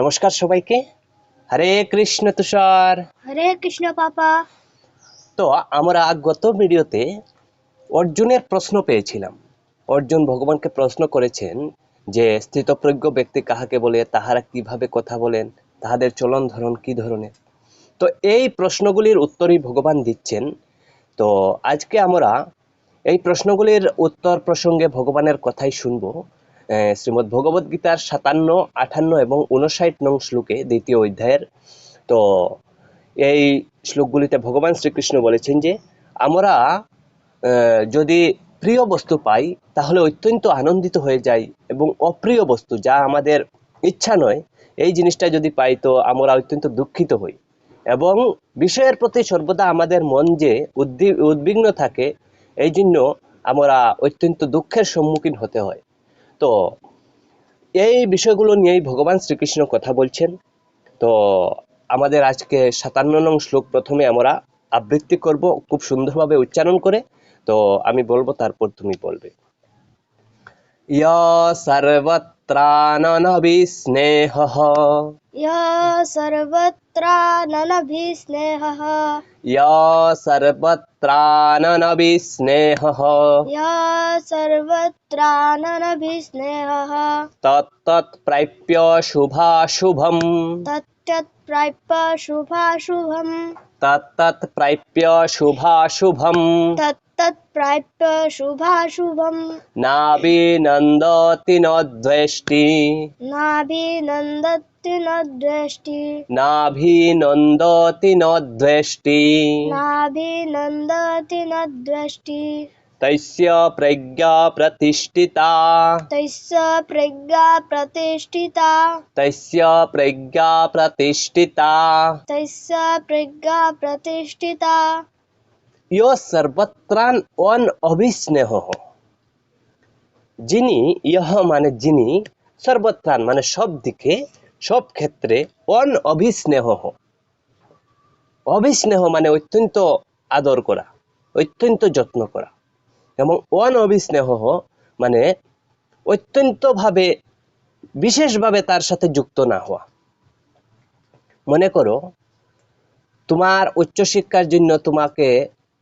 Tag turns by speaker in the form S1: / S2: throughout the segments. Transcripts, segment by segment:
S1: নমস্কার সবাইকে হরে কৃষ্ণ তুষার
S2: হরে কৃষ্ণ পাপা
S1: তো আমরা গত ভিডিওতে অর্জুনের প্রশ্ন পেয়েছিলাম অর্জুন ভগবানকে প্রশ্ন করেছেন যে স্থিতপ্রজ্ঞ ব্যক্তি কাহাকে বলে তাহারা কিভাবে কথা বলেন তাহাদের চলন ধরন কি ধরনের তো এই প্রশ্নগুলির উত্তরই ভগবান দিচ্ছেন তো আজকে আমরা এই প্রশ্নগুলির উত্তর প্রসঙ্গে ভগবানের কথাই শুনবো শ্রীমদ ভগবদ গীতার সাতান্ন আঠান্ন এবং উনষাট নং শ্লোকে দ্বিতীয় অধ্যায়ের তো এই শ্লোকগুলিতে ভগবান শ্রীকৃষ্ণ বলেছেন যে আমরা যদি প্রিয় বস্তু পাই তাহলে অত্যন্ত আনন্দিত হয়ে যাই এবং অপ্রিয় বস্তু যা আমাদের ইচ্ছা নয় এই জিনিসটা যদি পাই তো আমরা অত্যন্ত দুঃখিত হই এবং বিষয়ের প্রতি সর্বদা আমাদের মন যে উদ্বিগ্ন থাকে এই জন্য আমরা অত্যন্ত দুঃখের সম্মুখীন হতে হয় তো এই বিষয়গুলো নিয়েই ভগবান শ্রীকৃষ্ণ কথা বলছেন তো আমাদের আজকে সাতান্ন নং শ্লোক প্রথমে আমরা আবৃত্তি করব খুব সুন্দরভাবে উচ্চারণ করে তো আমি বলবো তারপর তুমি বলবে ইয় সর্বত सर्वत्राननभिस्नेहः
S2: यः सर्वत्राननभिस्नेहः
S1: यः सर्वत्राननभिस्नेहः
S2: यः सर्वत्राननभिस्नेहः
S1: तत्तत् प्राप्य शुभाशुभम्
S2: शुभाशुभम् शुभाशुभम्
S1: तत्
S2: तत्प्राप्य शुभाशुभम्
S1: नाभिनन्दति न द्वेष्टि
S2: नाभिनन्दति न द्वेष्टि
S1: नाभिनन्दोति न द्वेष्टि
S2: नाभिनन्दति न द्वेष्टि
S1: तस्य प्रज्ञा प्रतिष्ठिता
S2: तस्य प्रज्ञा प्रतिष्ठिता
S1: तस्य प्रज्ञा प्रतिष्ठिता
S2: तस्य प्रज्ञा प्रतिष्ठिता
S1: ইয় সর্বত্রাণ অন অভিস্নেহ যিনি ইহ মানে যিনি মানে সব দিকে সব ক্ষেত্রে অন অভিস্নেহ মানে অত্যন্ত আদর করা অত্যন্ত যত্ন করা এবং অন অভিস্নেহ মানে অত্যন্তভাবে বিশেষভাবে তার সাথে যুক্ত না হওয়া মনে করো তোমার উচ্চশিক্ষার জন্য তোমাকে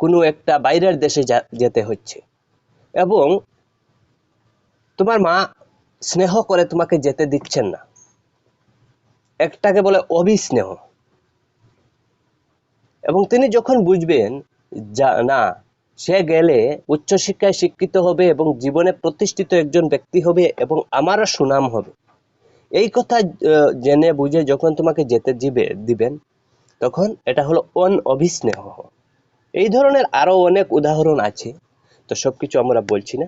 S1: কোনো একটা বাইরের দেশে যেতে হচ্ছে এবং তোমার মা স্নেহ করে তোমাকে যেতে দিচ্ছেন না একটাকে বলে অবিস্নেহ এবং তিনি যখন বুঝবেন যা না সে গেলে উচ্চশিক্ষায় শিক্ষিত হবে এবং জীবনে প্রতিষ্ঠিত একজন ব্যক্তি হবে এবং আমারও সুনাম হবে এই কথা জেনে বুঝে যখন তোমাকে যেতে দিবে দিবেন তখন এটা হলো অন অবিস্নেহ এই ধরনের আরও অনেক উদাহরণ আছে তো সব কিছু আমরা বলছি না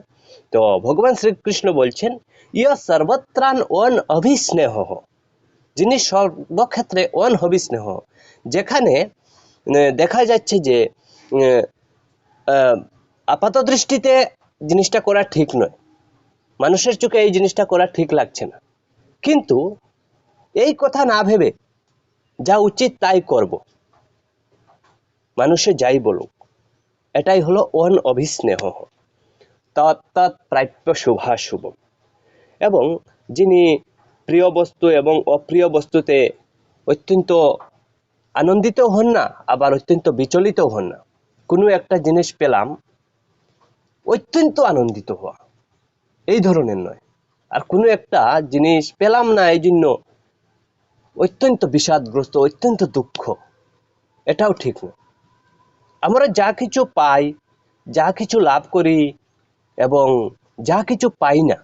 S1: তো ভগবান শ্রীকৃষ্ণ বলছেন ইয় সর্বত্রাণ অন অভিস্নেহ যিনি সর্বক্ষেত্রে অন অভিস্নেহ যেখানে দেখা যাচ্ছে যে আপাত দৃষ্টিতে জিনিসটা করা ঠিক নয় মানুষের চোখে এই জিনিসটা করা ঠিক লাগছে না কিন্তু এই কথা না ভেবে যা উচিত তাই করব মানুষে যাই বলুক এটাই হলো অন অভিস্নেহ তত্তৎ প্রাপ্য শুভাশুভ এবং যিনি প্রিয় বস্তু এবং অপ্রিয় বস্তুতে অত্যন্ত আনন্দিত হন না আবার অত্যন্ত বিচলিত হন না কোনো একটা জিনিস পেলাম অত্যন্ত আনন্দিত হওয়া এই ধরনের নয় আর কোনো একটা জিনিস পেলাম না এই জন্য অত্যন্ত বিষাদগ্রস্ত অত্যন্ত দুঃখ এটাও ঠিক না আমরা যা কিছু পাই যা কিছু লাভ করি এবং যা কিছু পাই না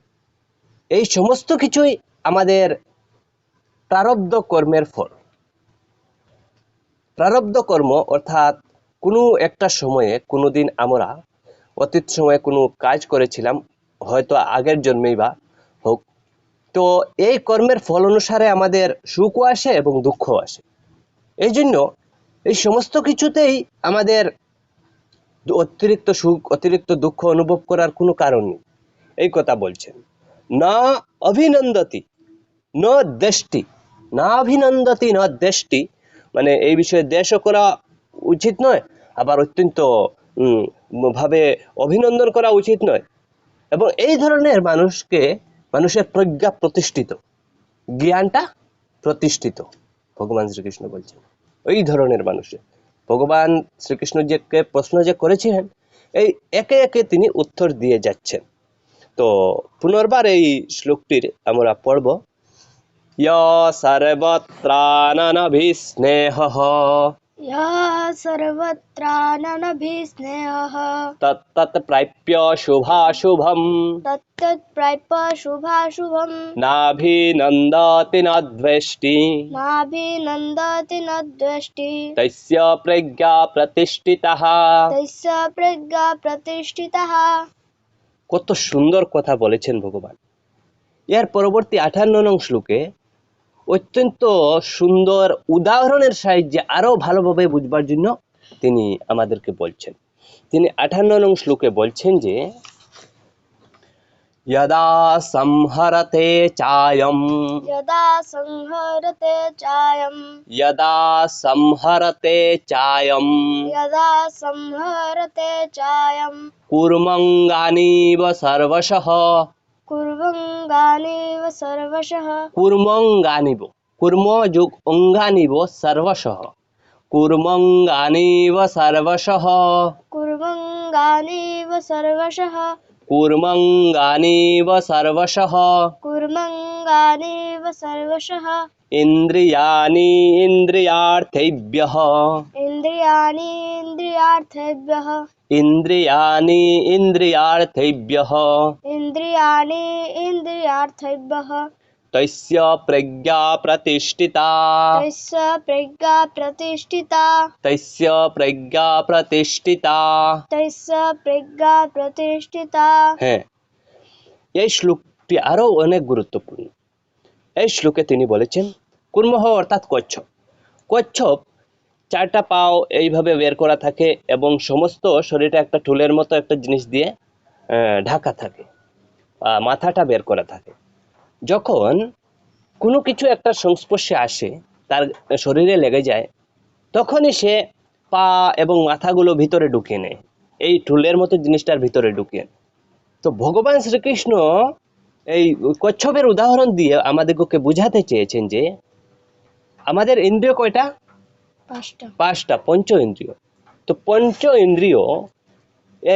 S1: এই সমস্ত কিছুই আমাদের প্রারব্ধ কর্মের ফল প্রারব্ধ কর্ম অর্থাৎ কোনো একটা সময়ে কোনো দিন আমরা অতীত সময়ে কোনো কাজ করেছিলাম হয়তো আগের জন্মেই বা হোক তো এই কর্মের ফল অনুসারে আমাদের সুখও আসে এবং দুঃখও আসে এই জন্য এই সমস্ত কিছুতেই আমাদের অতিরিক্ত সুখ অতিরিক্ত দুঃখ অনুভব করার কোনো কারণ নেই এই কথা বলছেন না অভিনন্দতি ন দেশটি না অভিনন্দতি ন দেশটি মানে এই বিষয়ে দেশও করা উচিত নয় আবার অত্যন্ত ভাবে অভিনন্দন করা উচিত নয় এবং এই ধরনের মানুষকে মানুষের প্রজ্ঞা প্রতিষ্ঠিত জ্ঞানটা প্রতিষ্ঠিত ভগবান শ্রীকৃষ্ণ বলছেন এই ধরনের মানুষে ভগবান শ্রীকৃষ্ণ যেকে প্রশ্ন যে করেছিলেন এই একে একে তিনি উত্তর দিয়ে যাচ্ছেন তো পুনর্বার এই শ্লোকটির আমরা পড়ব य सर्वत्राननभिस्नेहः
S2: सर्वत्रानभिस्नेहः
S1: तत्तत् प्राप्य शुभाशुभम्
S2: तत्तत् प्राप्य शुभाशुभम्
S1: नाभिनन्दति न द्वेष्टि
S2: नाभिनन्दति न द्वेष्टि
S1: तस्य प्रज्ञा प्रतिष्ठितः
S2: तस्य प्रज्ञा প্রতিষ্ঠিতः
S1: কত সুন্দর কথা বলেছেন ভগবান এর পরবর্তী আঠান্ন নং শ্লোকে অত্যন্ত সুন্দর উদাহরণের সাহায্যে আরও ভালোভাবে বুঝবার জন্য তিনি আমাদেরকে বলছেন তিনি আঠান্ন নং শ্লোকে বলছেন যে यदा संहरते चायम्
S2: यदा संहरते चायम्
S1: यदा संहरते चायम्
S2: यदा संहरते चायम्
S1: कुर्मङ्गानीव सर्वशः
S2: কুর্মঙ্গানিব সর্বশঃ
S1: কুর্মঙ্গানিব কুর্ম যোগ অঙ্গানিব সর্বশঃ কুর্মঙ্গানিব সর্বশঃ
S2: কুর্মঙ্গানিব সর্বশঃ
S1: कुर्माङ्गानि सर्वशः
S2: सर्वषः सर्वशः
S1: इन्द्रियाणि इन्द्रियार्थेभ्यः
S2: इन्द्रियाणि इन्द्रियार्थेभ्यः
S1: इन्द्रियाणि इन्द्रियार्थेभ्यः
S2: इन्द्रियाणि इन्द्रियार्थेभ्यः
S1: तस्य प्रज्ञा प्रतिष्ठिता
S2: तस्य प्रज्ञा प्रतिष्ठिता
S1: तस्य प्रज्ञा प्रतिष्ठिता तस्य হ্যাঁ এই শ্লোকটি আরো অনেক গুরুত্বপূর্ণ এই শ্লোকে তিনি বলেছেন কুর্মহ অর্থাৎ কচ্ছপ কচ্ছপ চারটা পাও এইভাবে বের করা থাকে এবং সমস্ত শরীরটা একটা টুলের মতো একটা জিনিস দিয়ে ঢাকা থাকে মাথাটা বের করা থাকে যখন কোনো কিছু একটা সংস্পর্শে আসে তার শরীরে লেগে যায় তখনই সে পা এবং মাথাগুলো ভিতরে ঢুকে নেয় এই টুলের মতো জিনিসটার ভিতরে ঢুকিয়ে তো ভগবান শ্রীকৃষ্ণ এই কচ্ছপের উদাহরণ দিয়ে আমাদেরকে বুঝাতে চেয়েছেন যে আমাদের ইন্দ্রিয় কয়টা পাঁচটা পঞ্চ ইন্দ্রিয় তো পঞ্চ ইন্দ্রিয়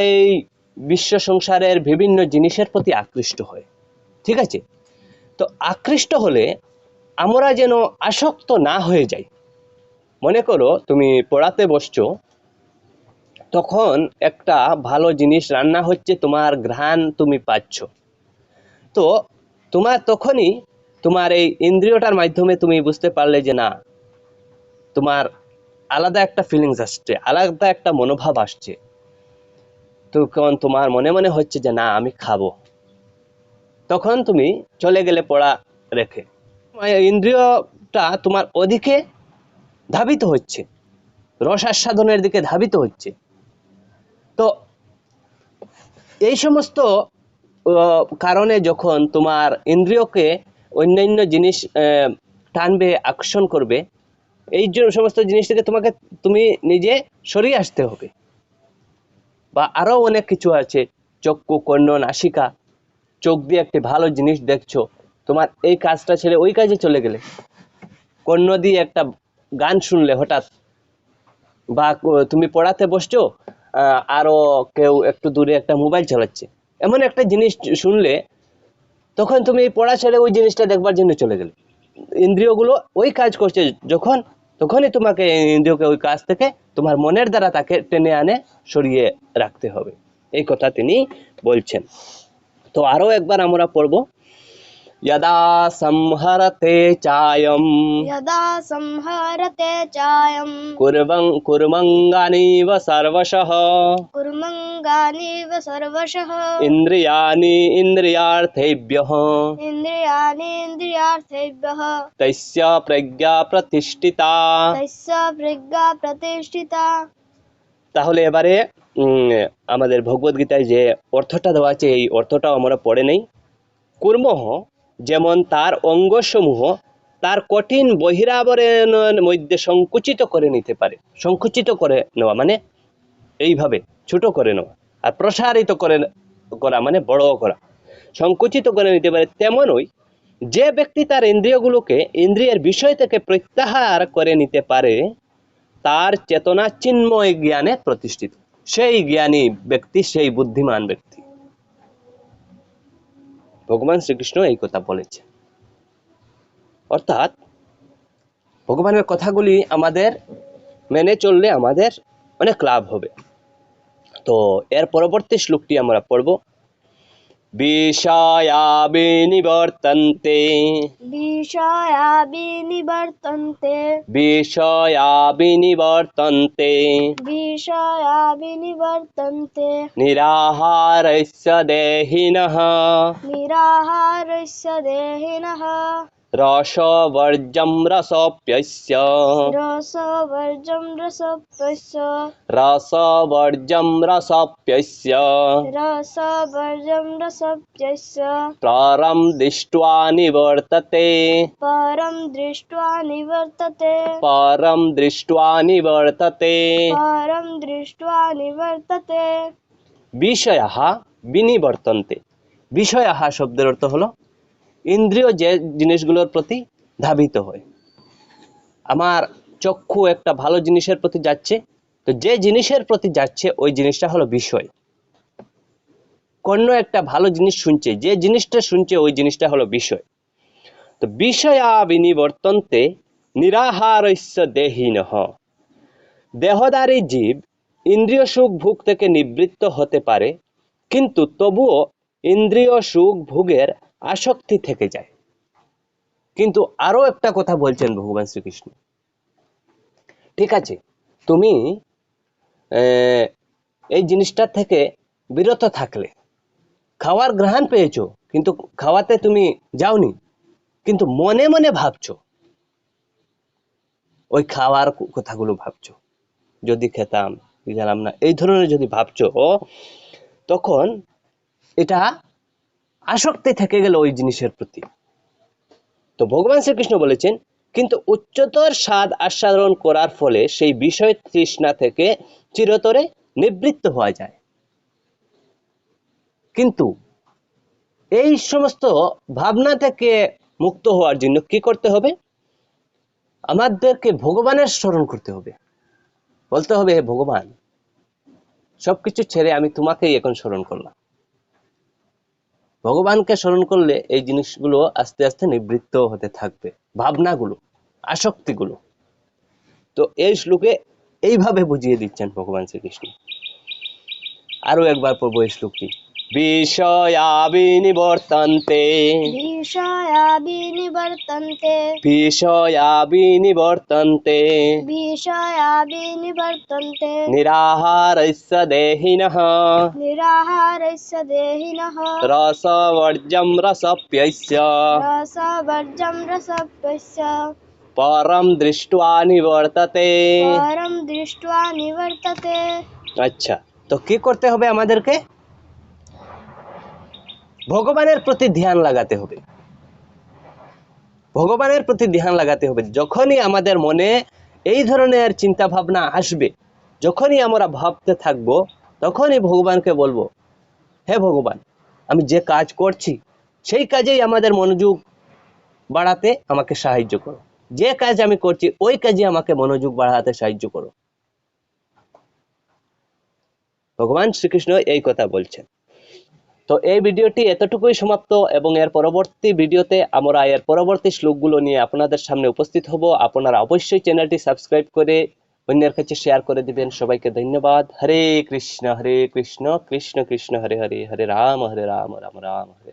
S1: এই বিশ্ব সংসারের বিভিন্ন জিনিসের প্রতি আকৃষ্ট হয় ঠিক আছে তো আকৃষ্ট হলে আমরা যেন আসক্ত না হয়ে যাই মনে করো তুমি পড়াতে বসছো তখন একটা ভালো জিনিস রান্না হচ্ছে তোমার ঘ্রাণ তুমি পাচ্ছ তো তোমার তখনই তোমার এই ইন্দ্রিয়টার মাধ্যমে তুমি বুঝতে পারলে যে না তোমার আলাদা একটা ফিলিংস আসছে আলাদা একটা মনোভাব আসছে তখন তোমার মনে মনে হচ্ছে যে না আমি খাবো তখন তুমি চলে গেলে পড়া রেখে ইন্দ্রিয়টা তোমার ওদিকে ধাবিত হচ্ছে রস আস্বাদনের দিকে ধাবিত হচ্ছে তো এই সমস্ত কারণে যখন তোমার ইন্দ্রিয়কে অন্যান্য জিনিস টানবে আকর্ষণ করবে এই সমস্ত জিনিস থেকে তোমাকে তুমি নিজে সরিয়ে আসতে হবে বা আরও অনেক কিছু আছে চক্ষু কর্ণ নাসিকা চোখ দিয়ে একটি ভালো জিনিস দেখছো তোমার এই কাজটা ছেড়ে ওই কাজে চলে গেলে কন্য দিয়ে একটা গান শুনলে হঠাৎ বা তুমি পড়াতে বসছো আরও কেউ একটু দূরে একটা মোবাইল চালাচ্ছে এমন একটা জিনিস শুনলে তখন তুমি পড়া ছেড়ে ওই জিনিসটা দেখবার জন্য চলে গেলে ইন্দ্রিয়গুলো ওই কাজ করছে যখন তখনই তোমাকে ইন্দ্রিয়কে ওই কাজ থেকে তোমার মনের দ্বারা তাকে টেনে আনে সরিয়ে রাখতে হবে এই কথা তিনি বলছেন तो आरो एक बार हमरा पढ़बो यदा संहरते चायम
S2: यदा संहरते चायम
S1: कुर्वं कुर्मंगानीव सर्वशः
S2: कुर्मंगानीव सर्वशः
S1: इन्द्रियाणि इन्द्रियार्थेभ्यः
S2: इन्द्रियाणि इन्द्रियार्थेभ्यः
S1: तस्य प्रज्ञा प्रतिष्ठिता
S2: तस्य प्रज्ञा प्रतिष्ठिता
S1: তাহলে এবারে আমাদের ভগবদ্গীতায় যে অর্থটা দেওয়া আছে এই অর্থটাও আমরা পড়ে নেই কুর্ম যেমন তার অঙ্গসমূহ তার কঠিন বহিরাবরণের মধ্যে সংকুচিত করে নিতে পারে সংকুচিত করে নেওয়া মানে এইভাবে ছোট করে নেওয়া আর প্রসারিত করে করা মানে বড় করা সংকুচিত করে নিতে পারে তেমনই যে ব্যক্তি তার ইন্দ্রিয়গুলোকে ইন্দ্রিয়ের বিষয় থেকে প্রত্যাহার করে নিতে পারে তার চেতনা চিন্ময় জ্ঞানে প্রতিষ্ঠিত সেই জ্ঞানী ব্যক্তি সেই বুদ্ধিমান ব্যক্তি ভগবান শ্রীকৃষ্ণ এই কথা বলেছে অর্থাৎ ভগবানের কথাগুলি আমাদের মেনে চললে আমাদের অনেক লাভ হবে তো এর পরবর্তী শ্লোকটি আমরা পড়বো বিষয়াবিনিবর্তন্তে
S2: বিষয়াবিনিবর্তন্তে
S1: বিষয়াবিনিবর্তন্তে
S2: বিষয়াবিনিবর্তন্ते
S1: নিরাহারস্য দেহিনः
S2: নিরাহারস্য দেহিনः
S1: रसवर्जं रसप्यस्य
S2: रसवर्जं रसप्यस्य
S1: रसवर्जं रसप्यस्य
S2: रसवर्जं रसप्यस्य
S1: परं दृष्ट्वा निवर्तते
S2: परं दृष्ट्वा निवर्तते
S1: परं दृष्ट्वा निवर्तते
S2: परं दृष्ट्वा নিবর্ততে
S1: বিষয়া বিনিবর্তন্তে বিষয়া শব্দের অর্থ হলো ইন্দ্রিয় যে জিনিসগুলোর প্রতি ধাবিত হয় আমার চক্ষু একটা ভালো জিনিসের প্রতি যাচ্ছে তো যে জিনিসের প্রতি যাচ্ছে ওই জিনিসটা হলো বিষয় কর্ণ একটা ভালো জিনিস শুনছে যে জিনিসটা শুনছে ওই জিনিসটা হলো বিষয় তো বিষয়াবিনিবর্তন্তে নিরাহারস্য দেহীনহ দেহদারী জীব ইন্দ্রিয় সুখ ভোগ থেকে নিবৃত্ত হতে পারে কিন্তু তবুও ইন্দ্রিয় সুখ ভোগের আসক্তি থেকে যায় কিন্তু আরো একটা কথা বলছেন ভগবান শ্রীকৃষ্ণ ঠিক আছে তুমি এই জিনিসটা থেকে বিরত থাকলে খাওয়ার গ্রহণ পেয়েছ কিন্তু খাওয়াতে তুমি যাওনি কিন্তু মনে মনে ভাবছ ওই খাওয়ার কথাগুলো ভাবছ যদি খেতাম গেলাম না এই ধরনের যদি ভাবছ তখন এটা আসক্তি থেকে গেল ওই জিনিসের প্রতি তো ভগবান শ্রীকৃষ্ণ বলেছেন কিন্তু উচ্চতর স্বাদ আস্বাদন করার ফলে সেই বিষয় তৃষ্ণা থেকে চিরতরে নিবৃত্ত হওয়া যায় কিন্তু এই সমস্ত ভাবনা থেকে মুক্ত হওয়ার জন্য কি করতে হবে আমাদেরকে ভগবানের স্মরণ করতে হবে বলতে হবে হে ভগবান সবকিছু ছেড়ে আমি তোমাকেই এখন স্মরণ করলাম ভগবানকে স্মরণ করলে এই জিনিসগুলো আস্তে আস্তে নিবৃত্ত হতে থাকবে ভাবনাগুলো আসক্তিগুলো তো এই শ্লোকে এইভাবে বুঝিয়ে দিচ্ছেন ভগবান শ্রীকৃষ্ণ আরও একবার পড়বো এই শ্লোকটি विषया विनिवर्तन्ते
S2: विषया विनिवर्तन्ते
S1: विषया विनिवर्तन्ते
S2: विषया विनिवर्तन्ते
S1: निराहारस्य देहिनः
S2: निराहारस्य देहिनः
S1: रसवर्जं रसप्यस्य
S2: रसवर्जं रसप्यस्य
S1: परं दृष्ट्वा निवर्तते
S2: परं दृष्ट्वा निवर्तते
S1: अच्छा তো কি করতে হবে আমাদেরকে ভগবানের প্রতি ধ্যান লাগাতে হবে ভগবানের প্রতি ধ্যান লাগাতে হবে যখনই আমাদের মনে এই ধরনের চিন্তা ভাবনা আসবে যখনই আমরা ভাবতে থাকব তখনই ভগবানকে বলবো হে ভগবান আমি যে কাজ করছি সেই কাজেই আমাদের মনোযোগ বাড়াতে আমাকে সাহায্য করো যে কাজ আমি করছি ওই কাজে আমাকে মনোযোগ বাড়াতে সাহায্য করো ভগবান শ্রীকৃষ্ণ এই কথা বলছেন তো এই ভিডিওটি এতটুকুই সমাপ্ত এবং এর পরবর্তী ভিডিওতে আমরা এর পরবর্তী শ্লোকগুলো নিয়ে আপনাদের সামনে উপস্থিত হব আপনারা অবশ্যই চ্যানেলটি সাবস্ক্রাইব করে অন্যের কাছে শেয়ার করে দিবেন সবাইকে ধন্যবাদ হরে কৃষ্ণ হরে কৃষ্ণ কৃষ্ণ কৃষ্ণ হরে হরে হরে রাম হরে রাম রাম রাম হরে